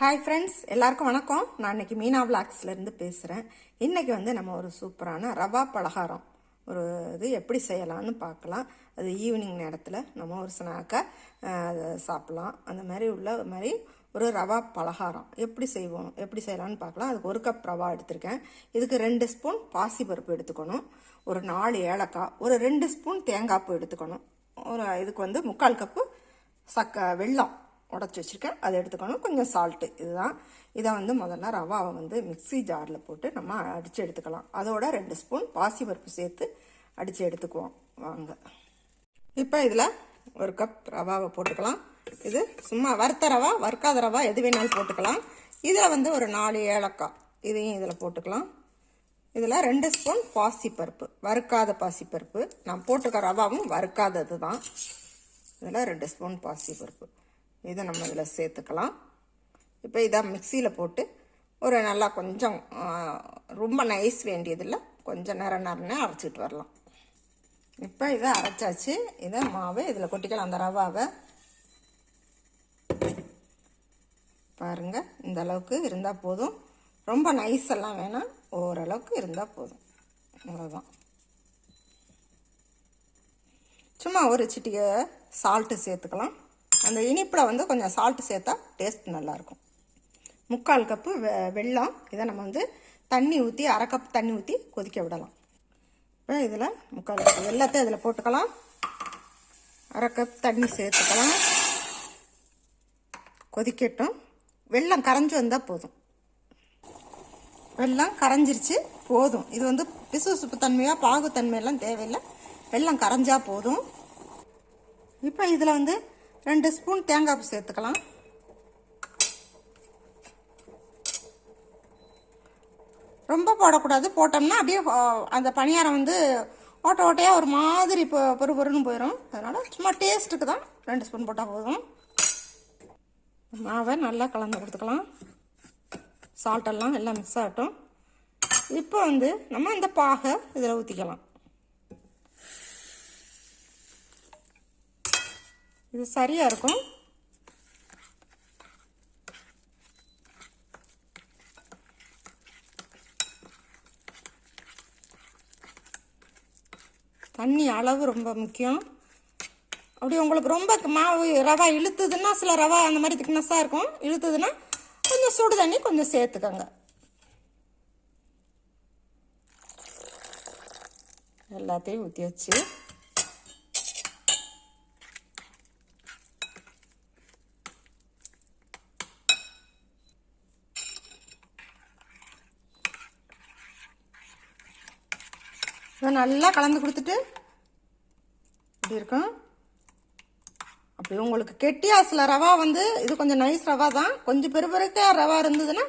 Hi friends எல்லாருக்கும் வணக்கம். நான் இன்னைக்கு மீனா விளாக்ஸ்லேருந்து பேசுகிறேன் இன்றைக்கி வந்து நம்ம ஒரு சூப்பரான ரவா பலகாரம். ஒரு இது எப்படி செய்யலாம்னு பார்க்கலாம். அது ஈவினிங் நேரத்தில் நம்ம ஒரு ஸ்நாக்காக சாப்பிட்லாம். அந்த மாதிரி உள்ள மாதிரி ஒரு ரவா பலகாரம். எப்படி செய்வோம் எப்படி செய்யலாம்னு பார்க்கலாம். அதுக்கு ஒரு கப் ரவா எடுத்திருக்கேன். இதுக்கு ரெண்டு ஸ்பூன் பாசிப்பருப்பு எடுத்துக்கணும். ஒரு நாலு ஏலக்காய் ஒரு ரெண்டு ஸ்பூன் தேங்காய் பூ எடுத்துக்கணும். ஒரு இதுக்கு வந்து முக்கால் கப்பு சக்க வெல்லம் உடச்சி வச்சுருக்கேன். அதை எடுத்துக்கணும். கொஞ்சம் சால்ட்டு இதுதான். இதை வந்து முதல்ல ரவாவை வந்து மிக்ஸி ஜாரில் போட்டு நம்ம அடித்து எடுத்துக்கலாம். அதோட ரெண்டு ஸ்பூன் பாசி பருப்பு சேர்த்து அடித்து எடுத்துக்குவோம். வாங்க. இப்போ இதில் ஒரு கப் ரவாவை போட்டுக்கலாம். இது சும்மா வறுத்த ரவா வறுக்காத ரவா எது வேணாலும் போட்டுக்கலாம். இதில் வந்து ஒரு நாலு ஏலக்காய். இதையும் இதில் போட்டுக்கலாம். இதில் ரெண்டு ஸ்பூன் பாசிப்பருப்பு வறுக்காத பாசிப்பருப்பு நான் போட்டுக்க ரவாவும் வறுக்காதது தான் இதில் ரெண்டு ஸ்பூன் பாசிப்பருப்பு இதை நம்ம இதில் சேர்த்துக்கலாம். இப்போ இதை மிக்சியில் போட்டு ஒரு நல்லா கொஞ்சம் ரொம்ப நைஸ் வேண்டியதில்லை. கொஞ்சம் நேரம் நேரம் அரைச்சிட்டு வரலாம். இப்போ இதை அரைச்சாச்சு. இதை மாவு இதில் கொட்டிக்கலாம். அந்த ரவாவை பாருங்கள் இந்த அளவுக்கு இருந்தால் போதும். ரொம்ப நைஸ் எல்லாம் வேணாம். ஓரளவுக்கு இருந்தால் போதும். அவ்வளோதான் சும்மா ஒரு சிட்டிகை சால்ட்டு சேர்த்துக்கலாம். அந்த இனிப்பில் வந்து கொஞ்சம் சால்ட்டு சேர்த்தா டேஸ்ட் நல்லாயிருக்கும். முக்கால் கப்பு வெ வெல்லம் இதை நம்ம வந்து தண்ணி ஊற்றி அரை கப் தண்ணி ஊற்றி கொதிக்க விடலாம். இப்போ இதில் முக்கால் கப்பு எல்லாத்தையும் இதில் போட்டுக்கலாம். அரை கப் தண்ணி சேர்த்துக்கலாம். கொதிக்கட்டும். வெல்லம் கரைஞ்சி வந்தால் போதும். வெள்ளம் கரைஞ்சிருச்சு போதும். இது வந்து பிசுபிசுப்பு தன்மையாக பாகுத்தன்மையெல்லாம் தேவையில்லை. வெள்ளம் கரைஞ்சா போதும். இப்போ இதில் வந்து ரெண்டு ஸ்பூன் தேங்காய் பூ சேர்த்துக்கலாம். ரொம்ப போடக்கூடாது. போட்டோம்னா அப்படியே அந்த பணியாரம் வந்து ஓட்ட ஓட்டையாக ஒரு மாதிரி இப்போ பொறு பொறுன்னு போயிடும் அதனால் சும்மா டேஸ்ட்டுக்கு தான் ரெண்டு ஸ்பூன் போட்டால் போதும். மாவை நல்லா கலந்து கொடுத்துக்கலாம். சால்ட்டெல்லாம் எல்லாம் மிக்ஸ் ஆகட்டும். இப்போ வந்து நம்ம இந்த பாகை இதில் ஊற்றிக்கலாம் இது சரியாக இருக்கும். தண்ணி அளவு ரொம்ப முக்கியம். அப்படி உங்களுக்கு ரொம்ப மாவு ரவா இழுத்துதுன்னா சில ரவா அந்த மாதிரி திக்னஸாக இருக்கும். இழுத்துதுன்னா கொஞ்சம் சுடு தண்ணி கொஞ்சம் சேர்த்துக்கோங்க. எல்லாத்தையும் ஊற்றி வச்சு இதை நல்லா கலந்து கொடுத்துட்டு இப்படி இருக்கும். அப்படி உங்களுக்கு கெட்டியா சில ரவா வந்து இது கொஞ்சம் நைஸ் ரவா தான். கொஞ்சம் பெருபெருக்க ரவா இருந்ததுன்னா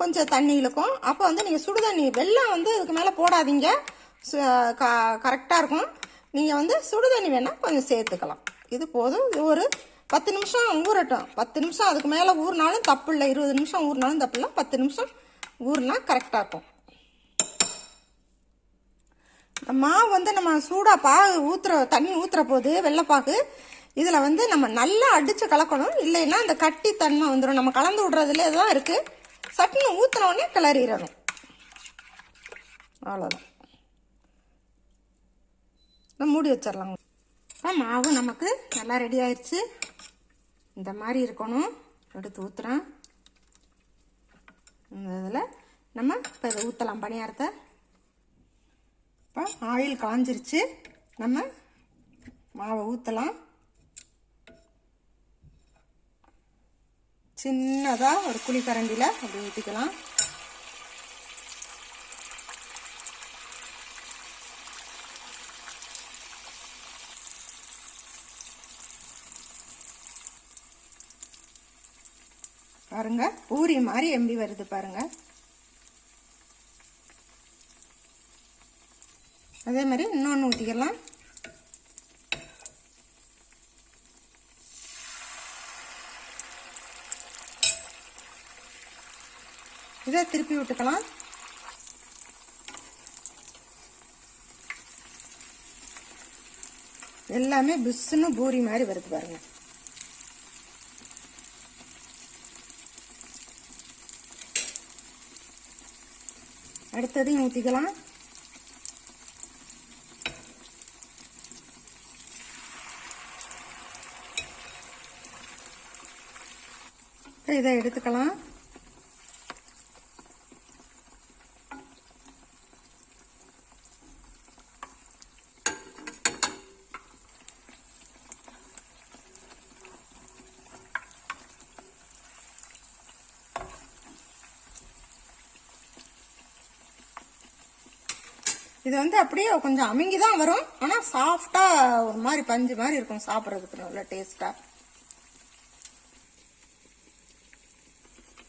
கொஞ்சம் தண்ணி இழுக்கும். அப்போ வந்து நீங்கள் சுடு தண்ணி வெள்ளம் வந்து இதுக்கு மேலே போடாதீங்க. கரெக்டாக இருக்கும். நீங்கள் வந்து சுடு தண்ணி வேணால் கொஞ்சம் சேர்த்துக்கலாம். இது போதும். இது ஒரு பத்து நிமிஷம் ஊறட்டும். பத்து நிமிஷம் அதுக்கு மேலே ஊறினாலும் தப்பு இல்லை. இருபது நிமிஷம் ஊறினாலும் தப்பு இல்லை. பத்து நிமிஷம் ஊறினா கரெக்டாக இருக்கும். மாவு வந்து நம்ம சூடாக பாகு ஊற்றுற தண்ணி ஊற்றுற போது வெள்ளைப்பாகு இதில் வந்து நம்ம நல்லா அடித்து கலக்கணும். இல்லைன்னா அந்த கட்டி தன்மை வந்துடும் நம்ம கலந்து விடுறதுல தான் இருக்குது சட்னி ஊற்றினோடனே கிளறிடணும். அவ்வளோதான் மூடி வச்சிடலாம் இப்போ மாவு நமக்கு நல்லா ரெடி ஆயிடுச்சு இந்த மாதிரி இருக்கணும். எடுத்து ஊற்றுறேன் இந்த இதில் நம்ம இப்போ இதை ஊற்றலாம் பணியாரத்தை. ஆயில் காஞ்சிருச்சு. நம்ம மாவை ஊற்றலாம் சின்னதாக ஒரு குழிக்கரண்டியில் அப்படி ஊற்றிக்கலாம் பாருங்க பூரி மாதிரி எம்பி வருது பாருங்க. அதே மாதிரி இன்னொன்று ஊற்றிக்கலாம் இதை திருப்பி விட்டுக்கலாம். எல்லாமே பிஸ்ஸுன்னு பூரி மாதிரி வருது பாருங்க. அடுத்ததையும் ஊற்றிக்கலாம் இதை எடுத்துக்கலாம். இது வந்து அப்படியே கொஞ்சம் அமுங்கி தான் வரும் ஆனால் சாஃப்டாக ஒரு மாதிரி பஞ்சு மாதிரி இருக்கும் சாப்பிட்றதுக்கு நல்ல டேஸ்ட்டாக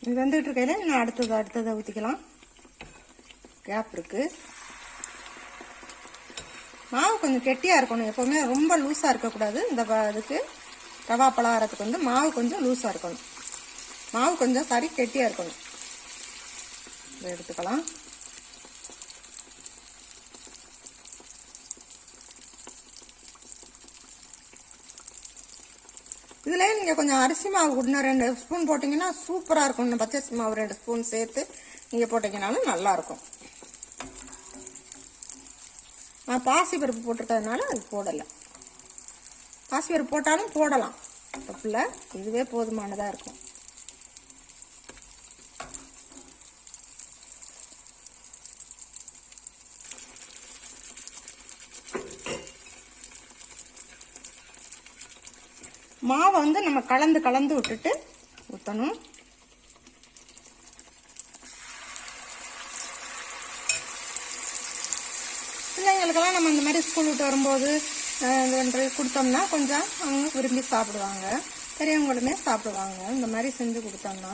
இது வந்துட்டு இருக்கையில நான் அடுத்தது அடுத்ததை ஊற்றிக்கலாம் கேப் இருக்கு. மாவு கொஞ்சம் கெட்டியாக இருக்கணும். எப்போவுமே ரொம்ப லூஸாக இருக்கக்கூடாது. இந்த இதுக்கு ரவா பலகாரத்துக்கு வந்து மாவு கொஞ்சம் லூஸாக இருக்கணும். மாவு கொஞ்சம் சரி கெட்டியாக இருக்கணும். இதை எடுத்துக்கலாம். இதுல நீங்கள் கொஞ்சம் அரிசி மாவு இன்னும் ரெண்டு ஸ்பூன் போட்டிங்கன்னா சூப்பராக இருக்கும். இன்னும் பச்சரிசி மாவு ரெண்டு ஸ்பூன் சேர்த்து நீங்கள் போட்டிங்கனாலும் நல்லாயிருக்கும் நான் பாசி பருப்பு போட்டிருக்கிறதுனால அது போடலை. பாசி பருப்பு போட்டாலும் போடலாம். தப்பில்ல. இதுவே போதுமானதாக இருக்கும். மாவை வந்து நம்ம கலந்து கலந்து விட்டுட்டு ஊற்றணும் பிள்ளைங்களுக்கெல்லாம் நம்ம இந்த மாதிரி ஸ்கூல் விட்டு வரும்போது இது கொடுத்தோம்னா கொஞ்சம் அவங்க விரும்பி சாப்பிடுவாங்க. பெரியவங்களுமே சாப்பிடுவாங்க. இந்த மாதிரி செஞ்சு கொடுத்தோம்னா.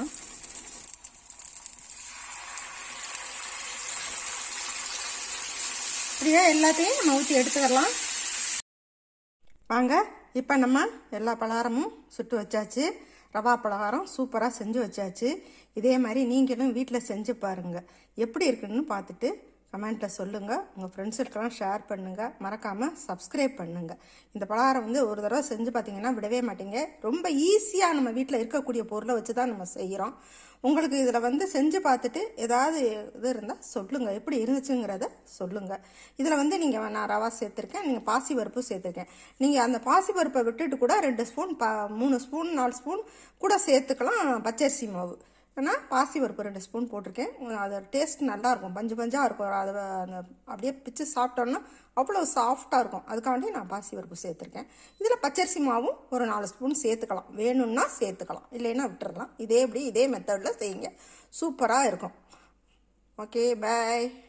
இப்படியே எல்லாத்தையும் நம்ம ஊற்றி எடுத்துக்கலாம் வாங்க. இப்போ நம்ம எல்லா பலகாரமும் சுட்டு வச்சாச்சு. ரவா பலகாரம் சூப்பராக செஞ்சு வச்சாச்சு. இதே மாதிரி நீங்களும் வீட்டில் செஞ்சு பாருங்கள் எப்படி இருக்குன்னு பார்த்துட்டு கமெண்ட்டில் சொல்லுங்கள் உங்கள் ஃப்ரெண்ட்ஸுக்கெல்லாம் ஷேர் பண்ணுங்கள் மறக்காமல் சப்ஸ்கிரைப் பண்ணுங்கள் இந்த பலகாரம் வந்து ஒரு தடவை செஞ்சு பார்த்தீங்கன்னா விடவே மாட்டீங்க. ரொம்ப ஈஸியாக நம்ம வீட்டில் இருக்கக்கூடிய பொருளை வச்சு தான் நம்ம செய்கிறோம் உங்களுக்கு இதில் வந்து செஞ்சு பார்த்துட்டு ஏதாவது இது இருந்தால் சொல்லுங்கள் எப்படி இருந்துச்சுங்கிறத சொல்லுங்கள் இதில் வந்து நீங்கள் நான் ரவா சேர்த்துருக்கேன். நீங்கள் பாசி பருப்பு சேர்த்துருக்கேன். நீங்கள் அந்த பாசி பருப்பை விட்டுட்டு கூட ரெண்டு ஸ்பூன் ப மூணு ஸ்பூன் நாலு ஸ்பூன் கூட சேர்த்துக்கலாம். பச்சரிசி மாவு. நான் பாசி பருப்பு ரெண்டு ஸ்பூன் போட்டிருக்கேன். அது டேஸ்ட் நல்லாயிருக்கும். பஞ்சு பஞ்சாக இருக்கும். அதை அந்த அப்படியே பிச்சு சாப்பிட்டோன்னா அவ்வளோ சாஃப்டாக இருக்கும். அதுக்காண்டி நான் பாசி பருப்பு சேர்த்துருக்கேன். இதில் பச்சரிசி மாவும் ஒரு நாலு ஸ்பூன் சேர்த்துக்கலாம். வேணும்னா சேர்த்துக்கலாம். இல்லைன்னா விட்டுறலாம். இதே இப்படி இதே மெத்தடில் செய்யுங்க. சூப்பராக இருக்கும். Okay bye